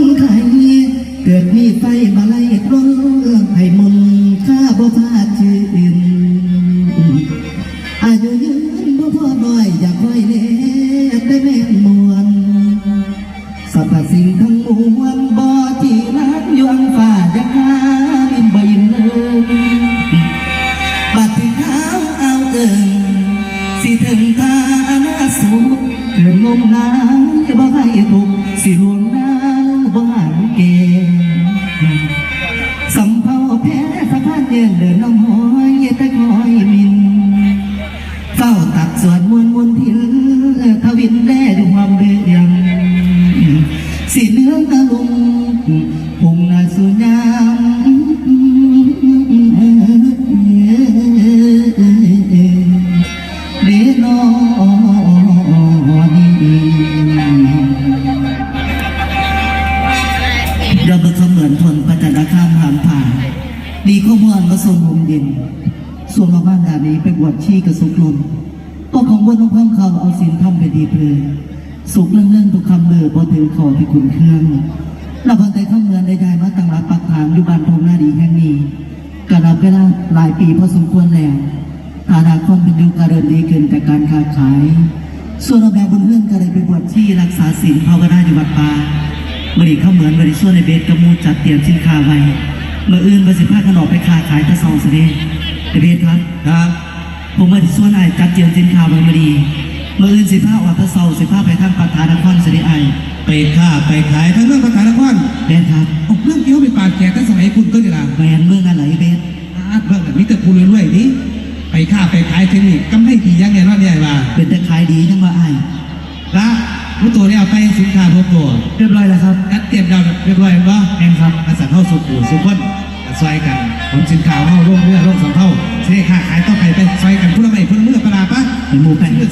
งไทยเกิดมีไฟมาไล่ร้องให้มนต์ข้าบ่พลาดชื่อ นเย็นเดินน้องหอยแต่คอยมินเฝ้าตักสวดมนต์มนทิน ดีข้อมวนมาทรงมุมเย็นส่วนมาบ้านดานี้ไปบวชชีกับสุกลนก็ของบนต้องเพิ่มคำเอาสินทำไปดีเพลยสุกเรื่องเรื่องทุกคำเลือพอถือขอที่คุณเครื่องเราพันใจเข้าเมืองได้ได้มาตั้งรับปักฐานอยู่บ้านทงหน้าดีแห่งนี้กระดับเวลาหลายปีพอสมควรแล้วฐานะความเป็นอยู่การเดินดีเกินแต่การค้าขาย ส่วนเราแบบบนเรื่องก็เลยไปบวชชีรักษาศีลภาวนาอยู่วัดป่าบริเข้าเหมือนบริส่วนในเบสกระมูจัดเตรียมสินค้าไว้ มื่ออื่นบริสิผ้าขนมไปค้าขายตะซองเสด็จในเบสครับครับ ผมมาที่ส่วนไอ้จัดเจียมสินค้าบางมาดีเมื่ออื่นสิผ้าออกตะเซาสิผ้าไปทางปัตตานครเสด็จไอ้ไปค้าไปขายทั้งเรื่องประธานนครแมนครับออกเรื่องเกี่ยวไปปากแก่ตั้งสมัยคุณก็จะละแมนเมืองอะไรเบสอาดเรื่องแบบนี้แต่คุณเรื่อยๆนี้ไปค้าไปขายเทคนิคกำไรดียังไงว่าเนี่ยว่าเป็นแต่ขายดีทั้งว่าไอ้ละ รู้ตัวเนี่ยเอาไปสินค้าพวกตัวเรียบร้อยแล้วครับนัดเตรียมดาวเรียบร้อยว่าแมนครับอาสาเข้าสู่ปู่สุขคนซอยกันผมสินค้าเข้าร่วมเมื่อร่วมสองเท่าเสน่ค้าขายต้องไปไปซอยกันผู้ละไม่ผู้ละเมื่อปลาปะเป็นหมูแป้งเมื่อ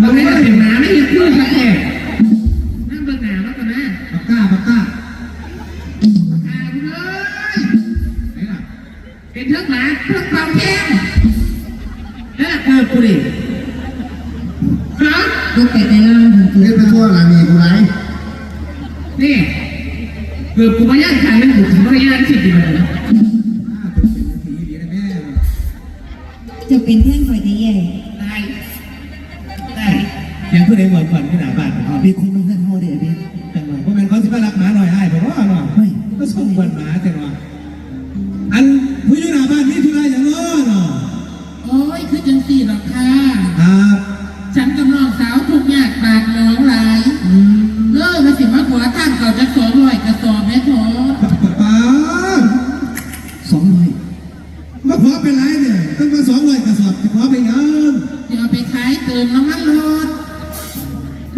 เราไม่ได้เป็นหมาไม่มีคู่สักแห่นั่งเบิ่งหนาแล้วกันนะปากกาปากกาตายไปเลยไหนล่ะเป็นเทือกหมาเทือกเป่าแก้มนั่นแหละเกิดกูดิฮะลูกเป็ดในล่างของตัวเล่นไปทั่วหลังนี่กูไรนี่เกิดกูมาย่างขายมัน ผู้ใดหวนขวัญที่หน้าบ้านของเขามีคนมา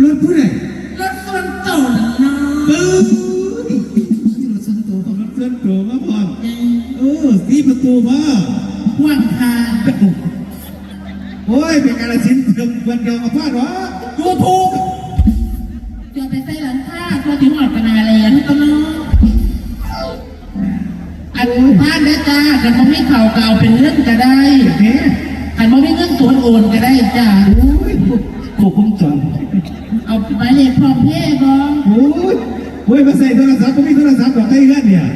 รถผู้ใดรถส่วนตัวน่ะเนาะปื้อที่รถส่วนตัวของรถเส้นตัวมาพร้อมเออสีประตูมาพ่วงทางโอ้ยเป็นการสินเติมวันเดียวกับพ่อหรอยูทูบเดี๋ยวไปใส่หลังคาพอถึงหอดกันนาแลนก็เนาะอันบ้านได้จ้ากันบ่มีเข่าเก่าเป็นเรื่องก็ได้เนี่ยอันบ่มีเงินสวนโอนก็ได้จ้าโอ้ยโคกคุ้มจอน เอาหมายเลขพร้อมเพย์บ่โอ้ยโอ้ยมาใส่โทรศัพท์ก็มีโทรศัพท์บอกได้เงินเนี่ย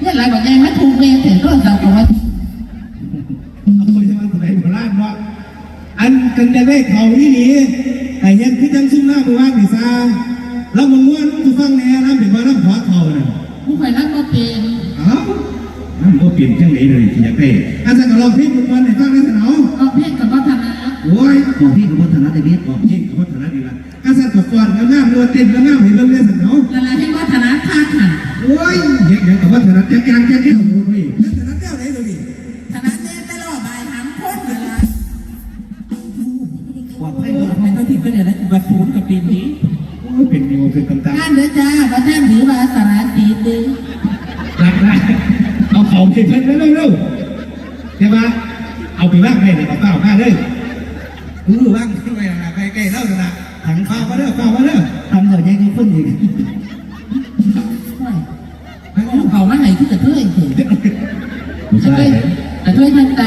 เนี่ยหลายบอกยังไม่ถูกเมย์ถึงก็สาวกับว่าเอาไปจะมาสมัยโบราณว่าอันกันจะได้เขาที่นี่แต่ยังคือจังซุ่มหน้ามือว่างนี่ซาแล้วมันม้วนกูฟังแน่น้ำเป็นว่าน้ำขวาเขาน่ะผู้ใครนั่งก็เป็นเอ้าน้ำก็เปลี่ยนจังไหนเลยที่อยากได้อาจารย์ก็ลองพิมพ์มันวันไหนฟังได้สนองเอาเพศกับวัฒนะโอ้ยของพี่กับวัฒนธรรมเดบิตบอกยิ่งเขาถนัดดีละ อาจารย์กับฟอนกับงามเรือเต้นกับงามเห็นเรื่องเล่นสนองละลายให้วัฒนะค่าขันโอ้ยเด็กๆกับว่าถนัดแจ๊กแจ๊กแจ๊กแจ๊กโอ้ยถนัดแจ๊กไหนเลยนี่ธนาเน่ตลอดบ่ายหามพ้นเลยละความให้ไม่ต้องผิดก็เดี๋ยวนะวัดศูนย์กับปีนี้โอ้ยเป็นโยเป็นตำตาท่านเด้อจ้าว่าท่านหรือว่าสาระตีตึงรักได้เอาของเก็บเงินเร็วๆใช่ปะเอาไปว่างให้ในกระเป๋ามาเลยเออว่างที่ไหนนะใกล้ๆเล่านะ ถังข้าวมาเด้อข้าวมาเด้อทำเหนื่อยยังก็ขึ้นอีกเอาเขามาไหนที่กระเทยเห็นผู้กระชาเทยยกระเทยทางใจ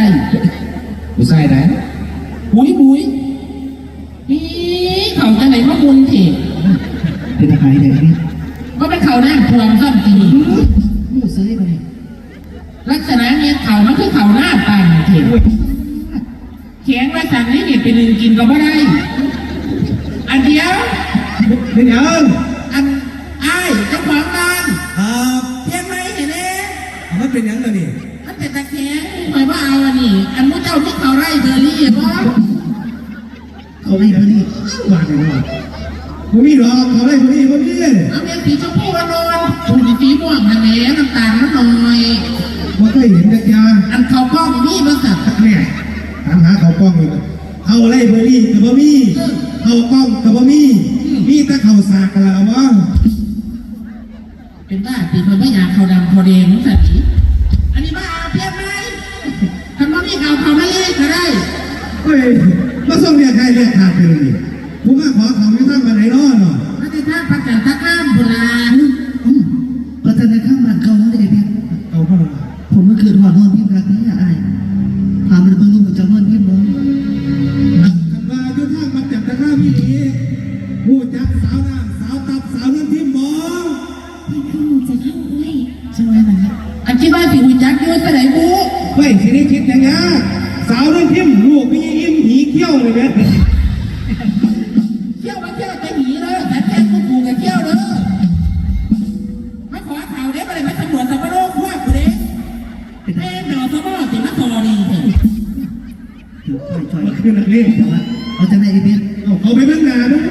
ผู้ชายไหนบุยบุยนี่เขาจะไหนมาบุญเถอะเป็นอะไรเดบิตก็เป็นเขาหน้าพวงซ้ำทีมู้ซื้อไปเลยลักษณะเนี่ยเขามันคือเขาหน้าปังเถอะแข็งว่าสั่งนี่เนี่ยเป็นหนึ่งกินก็ไม่ได้อันเดียวเป็นยังอันไอ้ายเจ้าของบ้านครับเพียงไหมเห็นเองมันเป็นยังไงนี่มันเป็นตะแคงหมายว่าเอาอันนี้อันมุ้เจ้าที่เขาไร่เบอร์รี่บ่เขาให้พอดีว่ากันว่าผมมีดอกเขาได้ผมมีผมมีเอาเป็นสีชมพูอนอนถูกสีม่วงทะเลน้ำตาลน้ำหน่อยผมเคยเห็นจักรยานอันเขากล้องนี่มาสัตว์เนี่ยถามหาเขาป้องเลยเขาไล่เบอร์รี่กับบะมี่ เขาป้องกับบะมี่มีแต่เขาสากกันแล้ววะเป็นบ้าตีคนไม่อยากเขาดำเขาแดงสัตว์อันนี้บ้าเพี้ยงไหมทำไมไม่เขาเขาไม่เล่นก็ได้เฮ้ยมาส่งเรียกใครเรียกขาดไปเลยผมมาขอเขาไม่ตั้งมาไหนรอดหรอมันจะท่าประจันตะข้ามโบราณวัฒนธรรมบ้านเขาเดบิตเอาเข้ามาผมเมื่อคืนหัวนอนพิมพ์รักนี้อะไร อย่างเงี้ยสาวน้ำพิมพ์ลูกมีอิ่มหีเขี้ยวเลยเนี่ยเที่ยวมาเที่ยวจะหนีเลยแต่แทนกูกูกับเที่ยวเลยมาขอข่าวเด้ไปเลยมาตำรวจสมโรคพวกกูเด้แม่หนอสมโรคติดมาตอดีเถอะถือค่อยช่วยมันคือนักเรียนแต่ว่าเอาจะได้เดบิตเอาเขาไปเบื้องหน้าด้วย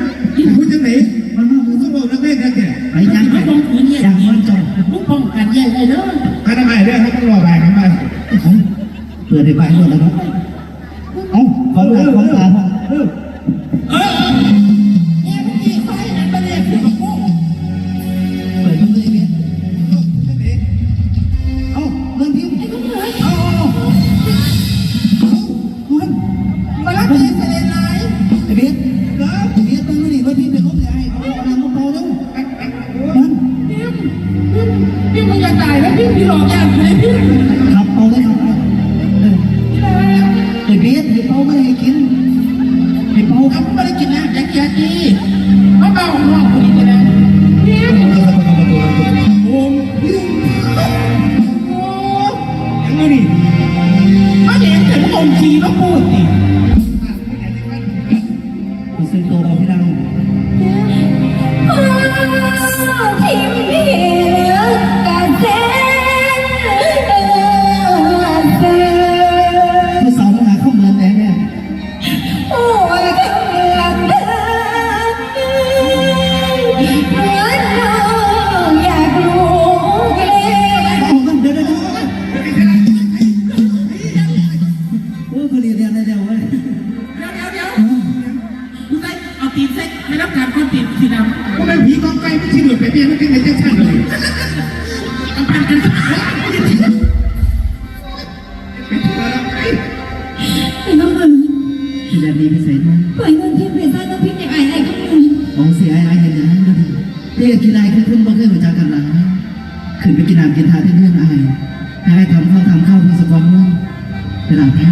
พูดจังไหนมันมามึงต้องบอกนักเรียนกันแก่ไปยังไปมาป้องขืนเนี่ยยังมันจอดมึงป้องกันใหญ่เลยเด้อถ้าทำไมเรื่องเขาต้องรอแบ่งกันไปผม เปิดได้ไปหมดแล้วครับ น้ เสียไอ้เห็นย่างนั้นก็ดีเรียกกีฬขึ้นคุณบ่เคยหัวใจากันหลังขึ้นไปกินน้ำกินทาที่เรื่องไอ้ไอ้ทำข้าวทำข้าวเพื่อสกอร์ม่วงเปหลังแพ้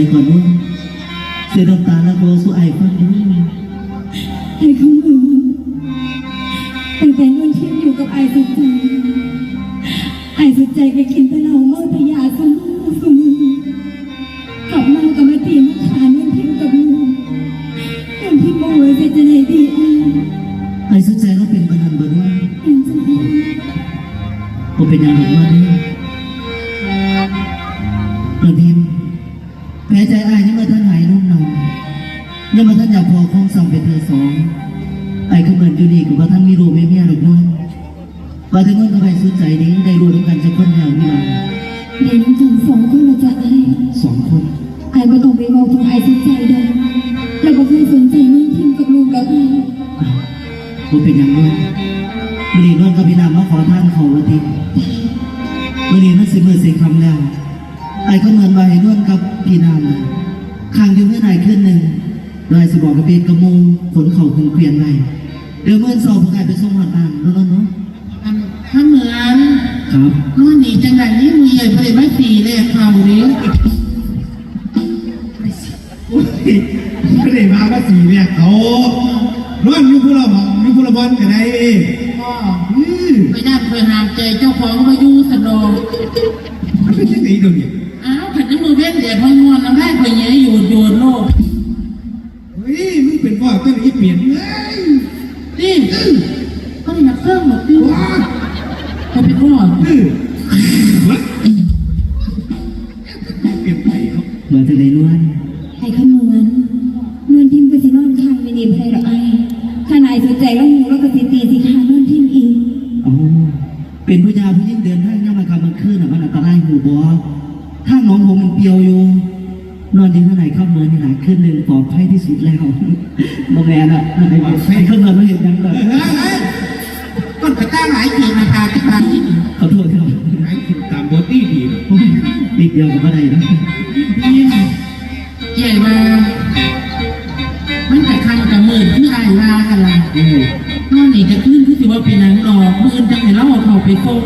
ใจก่อนลูกเสียดตาแล้วโบสู้ไอ้ฟังด้ไอ้คำอื่นตั้งแต่นุ่นเทียมอยู่กับไอ้สุดใจไอ้สุดใจไปกิน ยังมาท่านอยากพอคงสั่งเป็นเธอสองไอ้ขบวนอยู่นี่กับว่าท่านมีรูไม่แม่หรอกนั่นว่าทั้งนั้นก็ไปสุดใจนี้ได้รู้ด้วยกันจะคนเดียวไมั้เดี๋ยวนี้ถึงสองคนเราจะไอ้สองคนไอ้ไม่ต้องไปมองถึงไอ้สนใจเดิแล้วก็เคยสนใจเมื่อทิมกับลูกแล้วไอ้ก็เป็นยังไง กกับเบนกระมูขนเข่าขึ้นเกวียนไรเดี๋ยวเมื่อสอบประกาศไปส่งหอดบ้านแล้วเนาะอันถ้าเหมือนครับนอนหนีจังไงนี่มือใหญ่ไปเลยไม่สีเลยเขานี้โอ้ยไม่ได้มาว่าสีเนี่ยเขานอนอยู่ผู้ละห้องอยู่ผู้ละบอลกันไดพ่ออือไปนั่นเคยหามใจเจ้าของมาอยู่สนองมันเป็นยังไงเดี๋ยวนี้อ้าวขันน้ำมือเว้นเดี๋ยวพอนวลน้ำแรกไปเยอะอยู่โยนโลกเฮ้ยมึงเป็น พ่อต้นนี้เปลี่ยนเอ้ยนี่ต้องหนักเครื่องหมดดิว้าเขาเป็นพ่ออือางหลายเขียนราคาที่บางที่ขอโทษครับไอ้คุณตามบทนี่ดีเนาะโอ้ยนิดเดียวก็ไม่ได้นะนี่ใหญ่มามันจะคันกับมือที่อายว่ากันละอืมนอนนี่จะขึ้นคือสิว่าเป็นหนังดอกมือจังไหนเล่าเอาเขาไปทรง